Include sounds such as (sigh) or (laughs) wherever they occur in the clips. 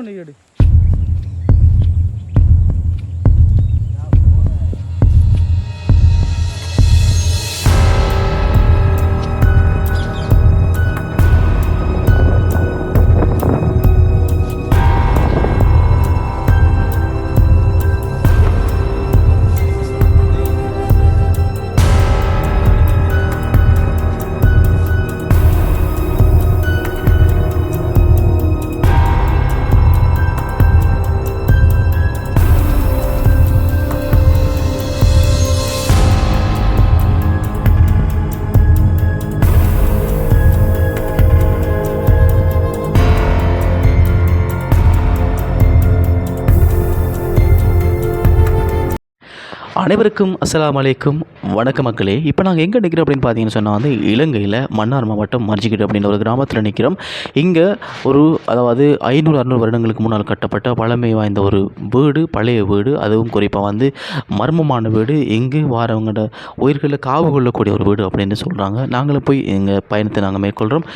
ஒன்று எடு. அனைவருக்கும் அஸ்லாம் அலைக்கும். வணக்க மக்களே. இப்போ நாங்கள் எங்கே நிற்கிறோம் அப்படின்னு பார்த்தீங்கன்னு சொன்னால் வந்து இலங்கையில் மன்னார் மாவட்டம் மர்ஜிக்கிட்டு அப்படின்ற ஒரு கிராமத்தில் நிற்கிறோம் இங்கே ஒரு அதாவது ஐநூறு அறுநூறு வருடங்களுக்கு முன்னால் கட்டப்பட்ட பழமை வாய்ந்த ஒரு வீடு பழைய வீடு. அதுவும் குறிப்பாக வந்து மர்மமான வீடு. எங்கு வாரவங்களோட உயிர்களை காவு கொள்ளக்கூடிய ஒரு வீடு அப்படின்னு சொல்கிறாங்க நாங்களும் போய் எங்கள் பயணத்தை நாங்கள் மேற்கொள்கிறோம்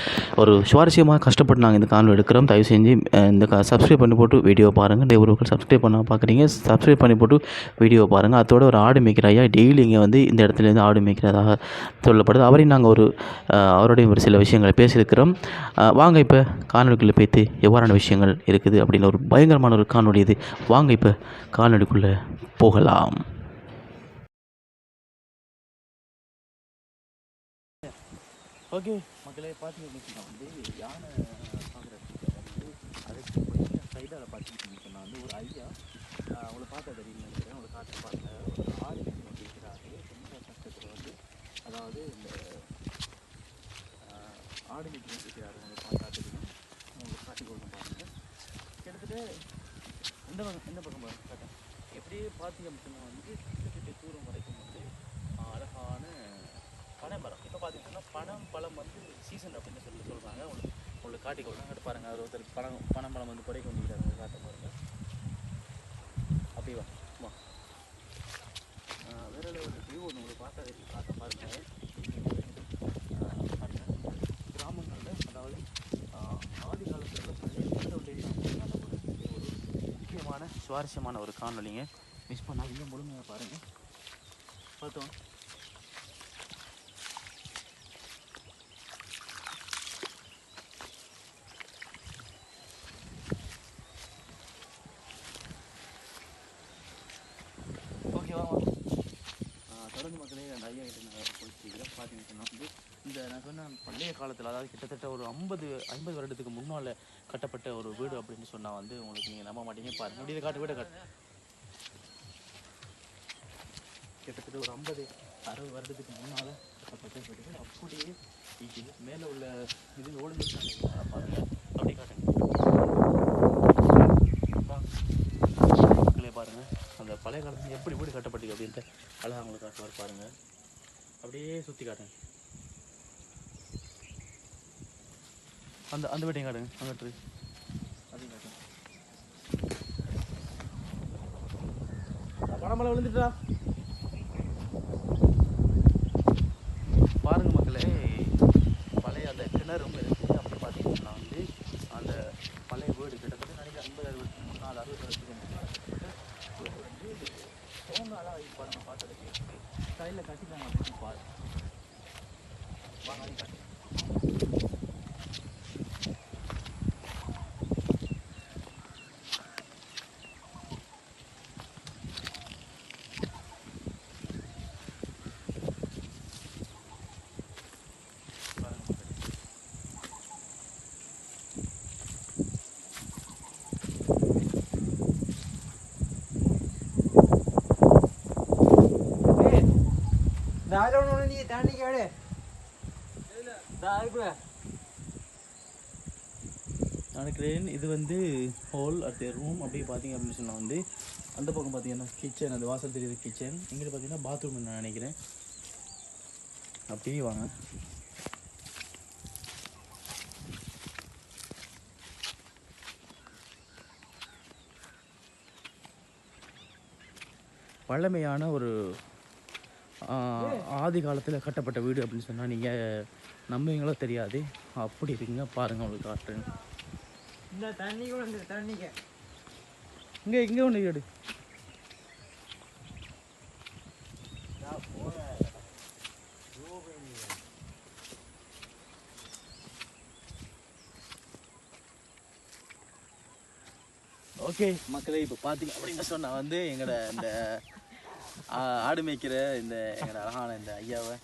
ஒரு சுவாரஸ்யமாக கஷ்டப்பட்டு நாங்கள் இந்த காணொலி எடுக்கிறோம். தயவு செஞ்சு இந்த சப்ஸ்கிரைப் பண்ணி போட்டு வீடியோ பாருங்கள் டெய்வர்கள் சப்ஸ்கிரைப் பண்ண பார்க்குறீங்க சப்ஸ்கிரைப் பண்ணி போட்டு வீடியோ பாருங்கள் அதோட ஒரு ஆடு மேய்க்கிற ஐயா டெய்லி இங்கே வந்து இந்த இடத்துலேருந்து ஆடு மேய்க்கிறதாக சொல்லப்படுது. அவரையும் நாங்கள் ஒரு அவருடைய ஒரு சில விஷயங்களை பேசியிருக்கிறோம். வாங்க இப்போ காணொலிக்குள்ளே போய்த்து எவ்வாறான விஷயங்கள் இருக்குது அப்படின்னு ஒரு பயங்கரமான ஒரு காணொலி இது. வாங்க இப்போ காணொலிக்குள்ளே போகலாம். ஓகே. மக்களே பார்த்தீங்கன்னா வந்து யானை பார்க்குறதுக்கு வந்து அதுக்கு சைடால் பார்த்துக்கிட்டு வந்து ஒரு ஐயா அவங்கள பார்த்தா தெரியும் நினைக்கிறேன். உங்களை காட்ட பார்க்க ஒரு ஆடு மேய்ச்சி கொண்டு ரொம்ப கஷ்டத்தில் வந்து அதாவது இந்த ஆஹ், ஆடு மேய்ச்சி உங்களை பார்த்தா தெரியும். உங்களுக்கு காட்டி கொடுக்க பாருங்க கிட்டத்தட்ட எந்த பக்கம் எந்த பக்கம் பாருங்க கேட்டேன் எப்படியே பார்த்தீங்க அப்படின்னா வந்து கிட்டத்தட்ட தூரம் வரைக்கும் வந்து அழகான பனைமரம் இப்போ பார்த்தீங்கன்னா பனம் பழம் வந்து சீசன் அப்படின்னு சொல்லி சொல்கிறாங்க உங்களுக்கு உங்களுக்கு காட்டி கொடுக்குறாங்க. பாருங்கள் அது ஒருத்தர் பழம் பனம்பழம் வந்து குறைக்க முடியாது காட்ட பாருங்கள் அப்படி வா. வா. வேற ஒரு வியூ ஒன்று உங்களுக்கு பார்த்தா பார்த்த பாருங்கள் கிராமங்களில் அதாவது ஆதி காலத்தில் ஒரு முக்கியமான சுவாரஸ்யமான ஒரு காணொலிங்க மிஸ் பண்ணாதீங்க முழுமையாக பாருங்கள் பார்த்தோம் ஓகேவா தொடர்ந்து மக்களே அந்த ஐயா கிட்ட நான் போயிட்டு பார்த்தீங்கன்னா வந்து இந்த நான் சொன்ன பண்டைய காலத்தில் அதாவது கிட்டத்தட்ட ஒரு ஐம்பது ஐம்பது வருடத்துக்கு முன்னால் கட்டப்பட்ட ஒரு வீடு அப்படின்னு சொன்னால் வந்து உங்களுக்கு நீங்கள் நம்ப மாட்டீங்க. பாருங்க அப்படியே காட்டு வீடு காட்டு. கிட்டத்தட்ட ஒரு ஐம்பது அறுபது வருடத்துக்கு முன்னால் கட்டப்பட்ட வீடுகள் அப்படியே இது மேலே உள்ள இது ஓடுங்க பாருங்க அப்படியே காட்டுங்க. பாருங்கள் பாருங்க அந்த பழைய காலத்துல எப்படி வீடு கட்டப்பட்டு அப்படின்ட்டு அழகாக அவங்களுக்கு காட்டுவார் பாருங்க. அப்படியே சுற்றி காட்டுங்க. அந்த அந்த வீட்டையும் காட்டுங்க அங்கிட்டு அதையும் காட்டுங்க. பணமலை விழுந்துட்டா? பாருங்க மக்களே பழைய அந்த கிணறும் இருக்குது அப்படி பார்த்தீங்கன்னா வந்து அந்த பழைய வீடு கிட்டத்தட்ட நினைக்கிறேன் ஐம்பது அறுபது முன்னாள் அறுபது வருஷத்துக்கு முன்னாடி வந்து சோங்காலாம் இது பாருங்க பார்த்ததுக்கு சைடில் கட்டிட்டாங்க. ധാരാളം നീ താണ്ടിക്കാടെ நினைக்கிறேன் இது வந்து ஹால் அடுத்த ரூம் அப்படியே பார்த்தீங்க அப்படின்னு சொன்னால் வந்து அந்த பக்கம் பார்த்தீங்கன்னா கிச்சன் அந்த வாசல் தெரியுது கிச்சன் இங்கே பார்த்தீங்கன்னா பாத்ரூம் நான் நினைக்கிறேன் அப்படியே வாங்க பழமையான ஒரு ஆஹ், ஆதி காலத்தில் கட்டப்பட்ட வீடு அப்படின்னு சொன்னால் நீங்கள் நம்புவீங்களோ தெரியாது. அப்படி இருக்குங்க பாருங்கள் உங்களுக்கு காட்டுறேன். இந்த தண்ணி கொண்டு தண்ணிக்கு. இங்கே இங்கே ஒன்று கேடு ஓகே மக்களே இப்போ பார்த்தீங்க அப்படின்னு சொன்னால் வந்து எங்களோட இந்த ஆடு மேய்க்கிற இந்த எங்களோட அழகான இந்த ஐயாவை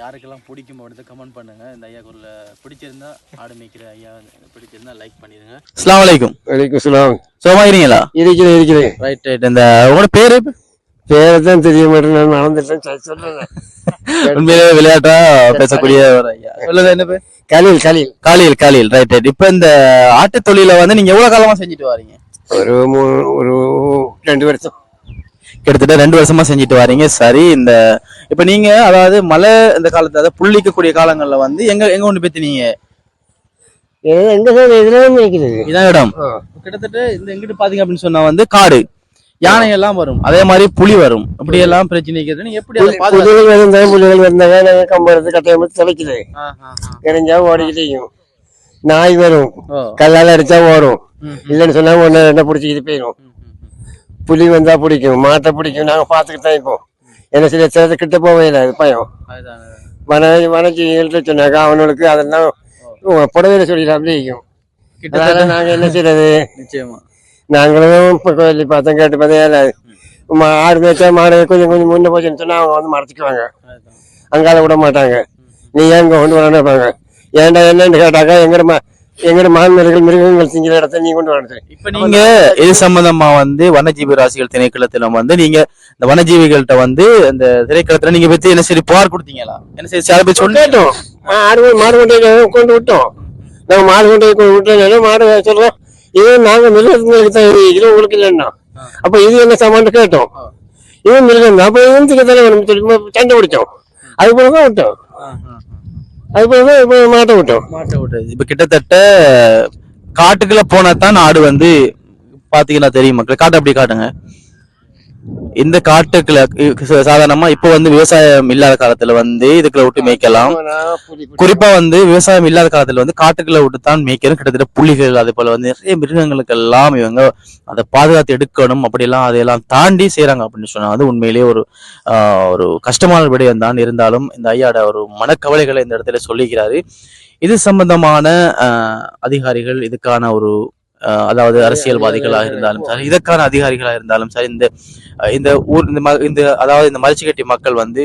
யாருக்கெல்லாம் பிடிக்கும் அப்படின்னு கமெண்ட் பண்ணுங்க. இந்த ஐயா குரல பிடிச்சிருந்தா ஆடு மேய்க்கிற ஐயா பிடிச்சிருந்தா லைக் பண்ணிடுங்க. அஸ்லாம் வலைக்கும் வலைக்கும் சலாம் சுகமா இருக்கீங்களா இருக்கிறேன் இருக்கிறேன். ரைட் ரைட் இந்த உங்களோட பேரு பேரை தான் தெரிய மாட்டேன் நான் நடந்துட்டேன் சொல்றேன் (laughs) உண்மையிலே விளையாட்டா பேசக்கூடிய ஒரு ஐயா. சொல்லுங்க என்ன பேர்? கலில் கலில். காலியல் காலியல் ரைட் ரைட் இப்போ இந்த ஆட்டு தொழில வந்து நீங்க எவ்வளவு காலமா செஞ்சுட்டு வரீங்க? ஒரு மூணு ஒரு ரெண்டு வருஷம். கிட்டத்தட்ட ரெண்டு வருஷமா செஞ்சுட்டு வரீங்க. சரி இந்த இப்ப நீங்க அதாவது மழை இந்த காலத்துல அதாவது புள்ளிக்கக்கூடிய காலங்கள்ல வந்து எங்க எங்க நீங்க எதுலாம் வைக்கிறது இதான் இடம். கிட்டத்தட்ட இந்த எங்கிட்ட பாத்தீங்க அப்படின்னு சொன்னா வந்து காடு. யானை எல்லாம் வரும். அதே மாதிரி புலி வரும். இப்படி எல்லாம் பிரச்சனை நீங்க எப்படி புலிகள் வந்தாங்க புலிகள் வந்தாங்க நாங்கள் கம்பரத்து கட்டையை தலைக்குது. எரிஞ்சா ஓடிக்கிட்டேயும் நாய் வரும். கல்லால் அடிச்சா ஓடும். இல்லைன்னு சொன்னா ஒன்று ரெண்டை பிடிச்சிக்கிட்டு போயிடும். புலி வந்தா பிடிக்கும் மாட்டை பிடிக்கும் நாங்க பார்த்துக்கிட்டு தான் இருப்போம். என்ன சில சில கிட்ட போவே இல்லை பயம். வன வனஜீவிகள்ட்ட சொன்னாக்கா அவனுக்கு அதெல்லாம் புடவையில அப்படி இருக்கும். அதனால நாங்க என்ன செய்யறது? நிச்சயமா. நாங்களும் இப்போ கோயிலி பார்த்தோம் கேட்டு பார்த்தோம் ஏல மா- ஆடு மேய்ச்சா மாடு கொஞ்சம் கொஞ்சம் முன்ன போச்சுன்னு சொன்னா அவங்க வந்து மறைச்சிக்குவாங்க. அங்கால விட மாட்டாங்க. நீ ஏன் இங்க கொண்டு வரணும் இருப்பாங்க. ஏன்டா என்னன்னு கேட்டாக்கா எங்கட மா எங்கட மான்மர்கள் மிருகங்கள் திங்கிற இடத்த நீ கொண்டு வரணும் இப்ப நீங்க இது சம்பந்தமா வந்து வனஜீவி ராசிகள் திணைக்களத்துல வந்து நீங்க இந்த வனஜீவிகள்கிட்ட வந்து அந்த திணைக்களத்துல நீங்க பத்தி என்ன சரி புகார் கொடுத்தீங்களா? என்ன சரி சில பேர் சொல்லி கேட்டோம். மா- ஆடு மாடு கொண்டு கொண்டு விட்டோம். நாங்க மாடு கொண்டு கொண்டு விட்டோம். மாடு சொல்றோம். இது நாங்க மிருகங்களுக்கு தான் இது. உங்களுக்கு இல்லைன்னா. அப்ப இது என்ன சாமான் கேட்டோம். இது மிருகம் தான் அப்ப தானே சொல்லி சண்டை பிடிச்சோம். அது போல தான் விட்டோம் அது இப்போ மாட்டை விட்டோம். மாட்டை விட்டது. இப்ப கிட்டத்தட்ட காட்டுக்குள்ள போனா தான் ஆடு வந்து பாத்தீங்கன்னா தெரியும் மக்கள். காட்டு அப்படி காட்டுங்க. இந்த காட்டுக்குள்ள சாதாரணமா இப்போ வந்து விவசாயம் இல்லாத காலத்துல வந்து இதுக்குள்ள விட்டு மேய்க்கலாம். குறிப்பா வந்து விவசாயம் இல்லாத காலத்துல வந்து காட்டுக்குள்ள விட்டு தான் மேய்க்கணும். கிட்டத்தட்ட புலிகள் அதே போல வந்து நிறைய மிருகங்களுக்கு எல்லாம் இவங்க அதை பாதுகாத்து எடுக்கணும். அப்படியெல்லாம் அதையெல்லாம் தாண்டி செய்றாங்க அப்படின்னு சொன்னா வந்து உண்மையிலேயே ஒரு ஆஹ், ஒரு கஷ்டமான விடயம் தான். இருந்தாலும் இந்த ஐயாட ஒரு மனக்கவலைகளை இந்த இடத்துல சொல்லிக்கிறாரு இது சம்பந்தமான அதிகாரிகள் இதுக்கான ஒரு அதாவது அரசியல்வாதிகளாக இருந்தாலும் சரி இதற்கான அதிகாரிகளாக இருந்தாலும் சரி இந்த இந்த ஊர் இந்த ம- இந்த அதாவது இந்த மரிச்சிக்கட்டி மக்கள் வந்து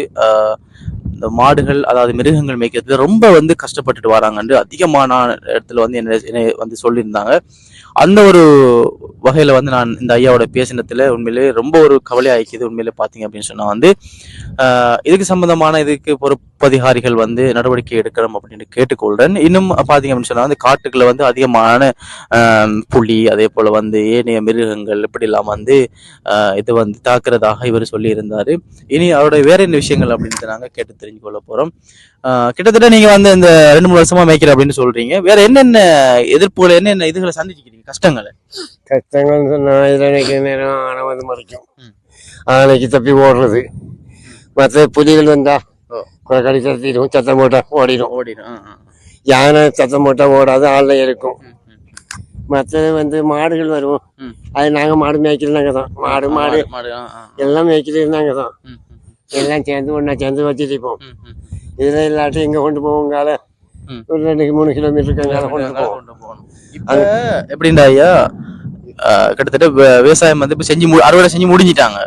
இந்த மாடுகள் அதாவது மிருகங்கள் மேய்க்கிறதுல ரொம்ப வந்து கஷ்டப்பட்டுட்டு வராங்கன்னு அதிகமான இடத்துல வந்து என்ன என்னை வந்து சொல்லியிருந்தாங்க. அந்த ஒரு வகையில் வந்து நான் இந்த ஐயாவோட பேசினத்தில் உண்மையிலேயே ரொம்ப ஒரு கவலை ஆயிக்குது உண்மையிலே பார்த்தீங்க அப்படின்னு சொன்னால் வந்து இதுக்கு சம்பந்தமான இதுக்கு பொறுப்பதிகாரிகள் வந்து நடவடிக்கை எடுக்கணும் அப்படின்னு கேட்டுக்கொள்கிறேன் இன்னும் பார்த்தீங்க அப்படின்னு சொன்னால் வந்து காட்டுக்குள்ள வந்து அதிகமான புலி அதே போல் வந்து ஏனைய மிருகங்கள் இப்படிலாம் வந்து இது வந்து தாக்குறதாக இவர் சொல்லியிருந்தார். இனி அவருடைய வேற என்ன விஷயங்கள் அப்படின்ட்டு நாங்கள் கேட்டு தெரிஞ்சு கொள்ள போகிறோம் கிட்டத்தட்ட நீங்க வந்து இந்த ரெண்டு மூணு வருஷமா மேய்க்கிற அப்படின்னு சொல்றீங்க. வேற என்னென்ன எதிர்ப்புகளை என்னென்ன இதுகளை சந்திச்சிக்கிறீங்க கஷ்டங்களை. கஷ்டங்கள்னு சொன்னா இதுல நினைக்கிற நேரம் ஆனை வந்து மறைக்கும். ஆனைக்கு தப்பி ஓடுறது. மற்ற புலிகள் வந்தா ஓ. கடி தத்திடும் சத்தம் போட்டா ஓடிடும். ஓடிடும். யானை சத்தம் போட்டா ஓடாது ஆள்ல இருக்கும். மற்றது வந்து மாடுகள் வரும். அது நாங்க மாடு மேய்க்கிறதாங்க தான். மாடு மாடு. எல்லாம் மேய்க்கிறது நாங்க தான். எல்லாம் சேர்ந்து ஒண்ணா சேர்ந்து வச்சுருப்போம். இதுல இல்லாட்டி எங்க கொண்டு போவோங்கால. ஒரு ரெண்டு மூணு கிலோமீட்டருக்கு கொண்டு போகணும். இப்ப எப்படின்னா ஐயா? கிட்டத்தட்ட விவசாயம் வந்து இப்ப செஞ்சு அறுவடை செஞ்சு முடிஞ்சிட்டாங்க.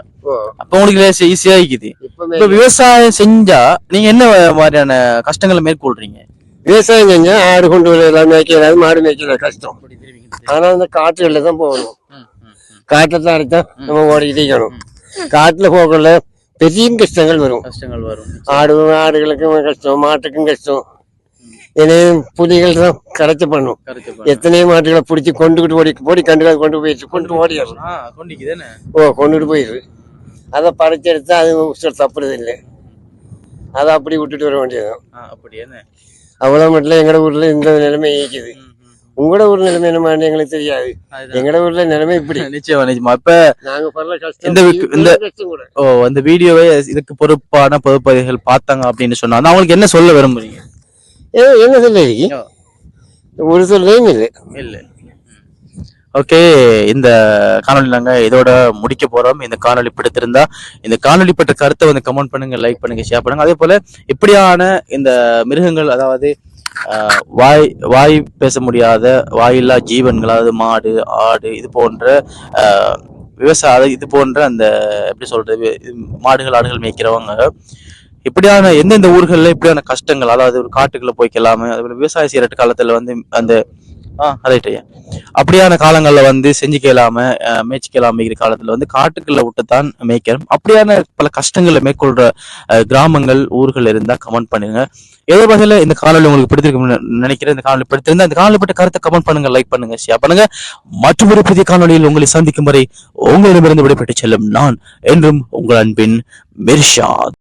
அப்ப உங்களுக்கு ஈஸியா இருக்குது இப்ப விவசாயம் செஞ்சா நீங்க என்ன மாதிரியான கஷ்டங்களை மேற்கொள்றீங்க? விவசாயம் செஞ்சா ஆடு கொண்டு வர எல்லாம் மேய்க்கிறாது மாடு மேய்க்கல கஷ்டம். ஆனா அந்த காட்டுகளில் தான் போகணும். காட்டை தான் அடித்தா நம்ம ஓடிக்கிட்டே காட்டுல போகல பெரிய கஷ்டங்கள் வரும். கஷ்டங்கள் வரும். ஆடு ஆடுகளுக்கும் கஷ்டம் மாட்டுக்கும் கஷ்டம். ஏன்னா புலிகள் தான் கரைச்சி பண்ணும். எத்தனை மாட்டுகளை பிடிச்சி கொண்டுகிட்டு ஓடி ஓடி கண்டுக்காது கொண்டு போயிடுச்சு கொண்டு கொண்டிக்குதானே ஓ கொண்டுட்டு போயிடுது அதை பறிச்சு எடுத்தா அது தப்புறது இல்லை. அதை அப்படி விட்டுட்டு வர வேண்டியதுதான். அவ்வளோ மட்டும் எங்கட ஊர்ல இந்த நிலைமை இருக்குது உங்களோட ஊர் நிலைமை என்ன எங்களுக்கு தெரியாது. எங்கட ஊர்ல நிலைமை இப்படி. (laughs) நிச்சயமா நிச்சயமா. இப்ப நாங்க கஷ்டம் இந்த ஓ அந்த வீடியோவை இதுக்கு பொறுப்பான பொதுப்பதிகள் பார்த்தாங்க அப்படின்னு சொன்னா அவங்களுக்கு என்ன சொல்ல விரும்புறீங்க? ஏ, என்ன சொல்ல ஒரு சொல்லையும் இல்லை. இல்ல ஓகே இந்த காணொளி நாங்க இதோட முடிக்க போறோம். இந்த காணொளி பிடித்திருந்தா இந்த காணொளி பற்ற கருத்தை வந்து கமெண்ட் பண்ணுங்க லைக் பண்ணுங்க ஷேர் பண்ணுங்க. அதே போல இப்படியான இந்த மிருகங்கள் அதாவது வாய் வாய் பேச முடியாத வாயில்லா ஜீவன்கள் அதாவது மாடு ஆடு இது போன்ற ஆஹ், விவசாய இது போன்ற அந்த எப்படி சொல்றது மாடுகள் ஆடுகள் மேய்க்கிறவங்க இப்படியான எந்தெந்த ஊர்களில் இப்படியான கஷ்டங்கள் அதாவது ஒரு காட்டுக்குள்ள போய்க்கலாமே அதுபோல் போல விவசாயம் செய்கிற காலத்தில் வந்து அந்த ஆ ரைட் ஐயா. அப்படியான காலங்களில் வந்து செஞ்சுக்கலாம கேளாம மேய்ச்சிக்கலாம மேய்க்கிற காலத்துல வந்து காட்டுக்குள்ள விட்டுத்தான் மேய்க்கிறோம் அப்படியான பல கஷ்டங்களை மேற்கொள்ற கிராமங்கள் ஊர்கள் இருந்தால் கமெண்ட் பண்ணுங்க. ஏதோ வகையில் இந்த காணொலி உங்களுக்கு பிடித்திருக்கும் நினைக்கிறேன். இந்த காணொலி பிடித்திருந்தா இந்த காணொலி பட்ட கருத்தை கமெண்ட் பண்ணுங்க லைக் பண்ணுங்க ஷேர் பண்ணுங்க. மற்றும் ஒரு புதிய காணொலியில் உங்களை சந்திக்கும் வரை உங்களிடமிருந்து விடைபெற்று செல்லும் நான் என்றும் உங்கள் அன்பின் மிர்ஷாத்.